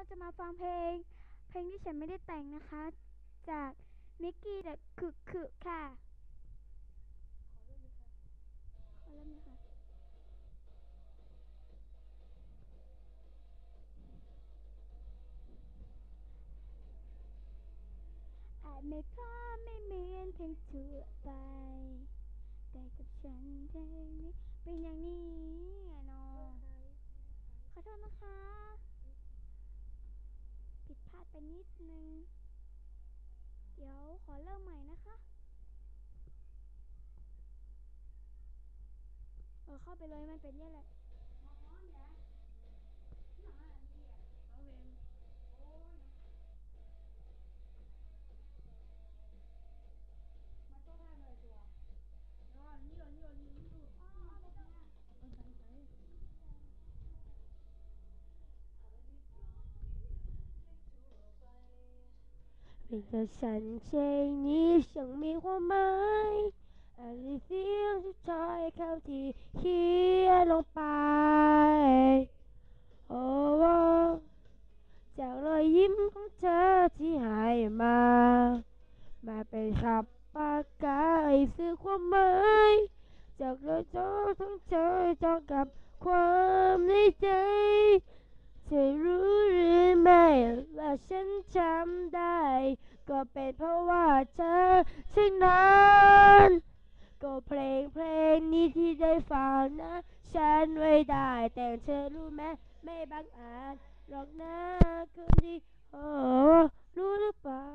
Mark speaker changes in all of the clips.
Speaker 1: เราจะมาฟังเพลง เพลงที่ฉันไม่ได้แต่งนะคะ จากนิกกี้เดอะคึกคึค่ะ ขอเริ่มเลยค่ะอาจไม่พร้อมไม่เหมือนเพลงทั่วไป แต่กับฉันเพลงนี้เป็นอย่างนี้ไงเนาะขอโทษนะคะผิด พลาดไปนิดนึง เดี๋ยวขอเริ่มใหม่นะคะเออเข้าไปเลยมันเป็นยังไง
Speaker 2: เพลงกับฉันเพลงนี้ช่างมีความหมาย อะไรเสียงสุดท้ายคำที่เขียนลงไปโอ้วจากรอยยิ้มของเธอที่ให้มา มาเป็นขับปากกาให้สื่อความหมายจากรอยจ้อทั้งใจจ้องกับความในใจเธอรู้หรือไม่ว่าฉันจำได้ ก็เป็นเพราะว่าเธอช่งนั้นก็เพลงเพลงนี้ที่ได้ฟังนะ ฉันไว้ได้ แต่เธอรู้ไหมไม่บังอาจหรอกนะคนที่โอ้รู้หรือเปล่า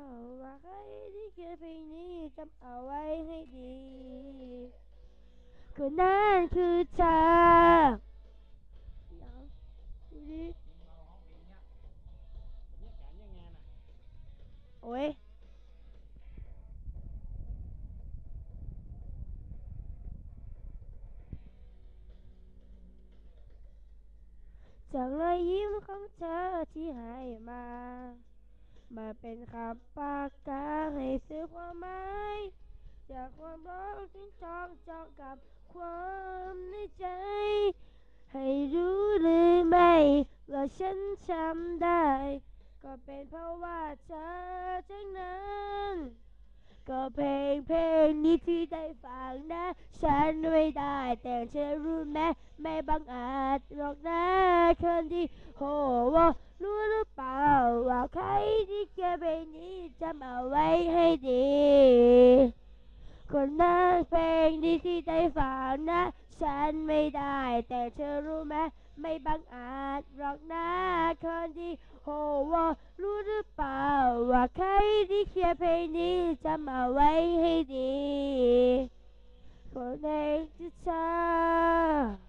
Speaker 2: ว่าใครที่เขียนเพลงนี้จำเอาไว้ให้ดีคนนั้นคือเธอ จากรอยยิ้มของเธอที่ให้มา มาเป็นคำปากกาให้สื่อความหมายจากความรักที่จองจองกับความในใจ ให้รู้หรือไม่ว่าฉันจำได้ ก็เป็นเพราะว่าเธอทั้งนั้น ก็เพลงเพลงนี้ที่ได้ฟังนะ ฉันไม่ได้แต่เธอรู้ไหมไม่บังอาจหรอกนะคนที่โหว่ารู้หรือเปล่า ว่าใครที่เก็บเพลงนี้จำเอาไว้ให้ดี คนนั้นเพลงนี้ที่ได้ฟังนะ ฉันไม่ได้ แต่เธอรู้ไหมไม่บังอาจหรอกนะคนที่โหว่ารู้หรือเปล่า ว่าใครที่เขียนเพลงนี้จำเอาไว้ให้ดีคนเองที่เธอ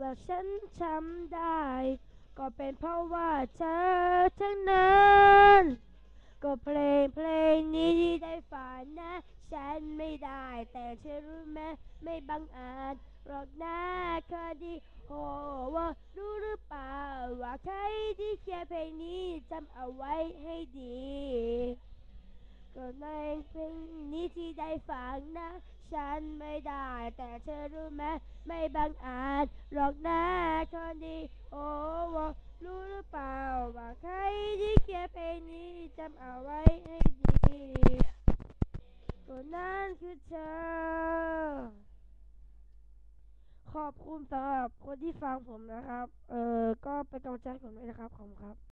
Speaker 2: ว่าฉันจำได้ ก็เป็นเพราะว่าเธอทั้งนั้นก็เพลงเพลงนี้ที่ได้ฝันนะ ฉันไม่ได้ แต่เธอรู้ไหมไม่บังอาจหรอกนะคดีโหว่ารู้หรือเปล่า ว่าใครที่เขียนเพลงนี้จำเอาไว้ให้ดี ก็ในเพลงนี้ที่ได้ฟังนะ ฉันไม่ได้ แต่เธอรู้ไหมไม่บังอาจหรอกนะคนดี โอ้วรู้หรือเปล่า ว่าใครที่เขียนเพลงนี้จำเอาไว้ให้ดีคนนั้นคือเธอ ขอบคุณสำหรับคนที่ฟังผมนะครับ เออก็เป็นกำลังใจผมด้วยนะครับ ขอบคุณครับ